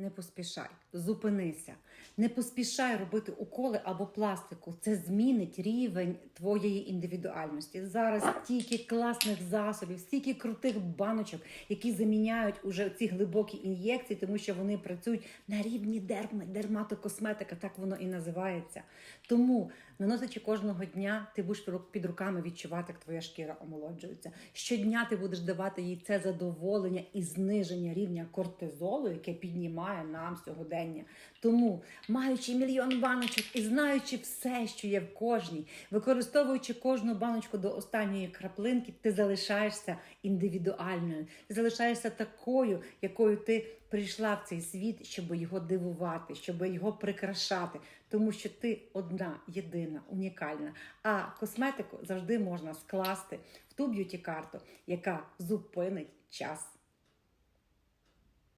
Не поспішай, зупинися. Не поспішай робити уколи або пластику. Це змінить рівень твоєї індивідуальності. Зараз стільки класних засобів, стільки крутих баночок, які заміняють уже ці глибокі ін'єкції, тому що вони працюють на рівні дерми, дерматокосметика, так воно і називається. Тому, наносячи кожного дня, ти будеш під руками відчувати, як твоя шкіра омолоджується. Щодня ти будеш давати їй це задоволення і зниження рівня кортизолу, яке піднімає нам сьогодення. Тому, маючи мільйон баночок і знаючи все, що є в кожній, використовуючи кожну баночку до останньої краплинки, ти залишаєшся індивідуальною, ти залишаєшся такою, якою ти прийшла в цей світ, щоб його дивувати, щоб його прикрашати, тому що ти одна, єдина, унікальна. А косметику завжди можна скласти в ту б'юті карту, яка зупинить час.